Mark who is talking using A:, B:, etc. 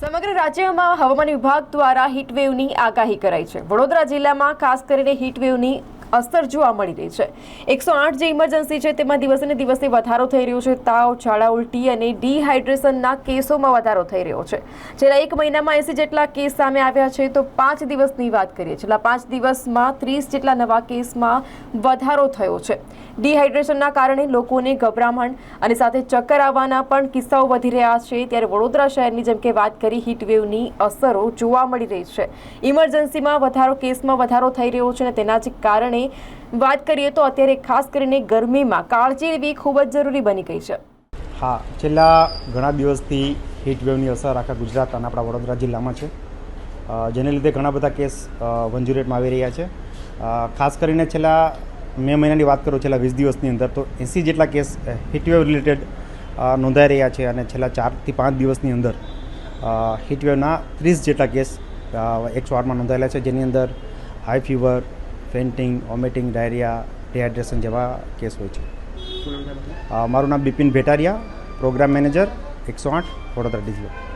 A: સમગ્ર રાજ્યમાં હવામાન વિભાગ દ્વારા હીટવેવની આગાહી કરાઈ છે. વડોદરા જિલ્લામાં ખાસ કરીને હીટવેવની અસર જોવા મળી રહી છે. એકસો આઠ જે ઇમરજન્સી છે તેમાં દિવસે ને દિવસે વધારો થઈ રહ્યો છે. તાવ, ઝાડા, ઉલટી અને ડિહાઇડ્રેશનના કેસોમાં વધારો થઈ રહ્યો છે. છેલ્લા એક મહિનામાં એસી જેટલા કેસ સામે આવ્યા છે તો પાંચ દિવસની વાત કરીએ. છેલ્લા પાંચ દિવસમાં ત્રીસ જેટલા નવા કેસમાં વધારો થયો છે. ડિહાઇડ્રેશનના કારણે લોકોને ગભરામણ અને સાથે ચક્કર આવવાના પણ કિસ્સાઓ વધી રહ્યા છે. ત્યારે વડોદરા શહેરની જેમ કે વાત કરી હીટવેવની અસરો જોવા મળી રહી છે. ઇમરજન્સીમાં વધારો, કેસમાં વધારો થઈ રહ્યો છે અને તેના જ કારણે વાત કરીએ તો અત્યારે ખાસ કરીને ગરમીમાં કાળજી લેવી ખૂબ જ જરૂરી બની ગઈ છે.
B: હા, છેલ્લા ઘણા દિવસથી વેવની અસર આખા ગુજરાત અને આપણા વડોદરા જિલ્લામાં છે. જેને લીધે ઘણા બધા કેસ વંજુરેટમાં રેટમાં આવી રહ્યા છે. ખાસ કરીને છેલ્લા મે મહિનાની વાત કરું, છેલ્લા વીસ દિવસની અંદર તો એંસી જેટલા કેસ હીટવેવ રિલેટેડ નોંધાઈ રહ્યા છે અને છેલ્લા ચારથી પાંચ દિવસની અંદર હીટવેવના ત્રીસ જેટલા કેસ એકસો આઠમાં નોંધાયેલા છે, જેની અંદર high fever fainting vomiting diarrhoea dehydration જેવા કેસ હોય છે. મારું નામ બિપિન ભેટારિયા પ્રોગ્રામ મેનેજર એકસો આઠ વડોદરા ડિસ્ટ્રિક્ટ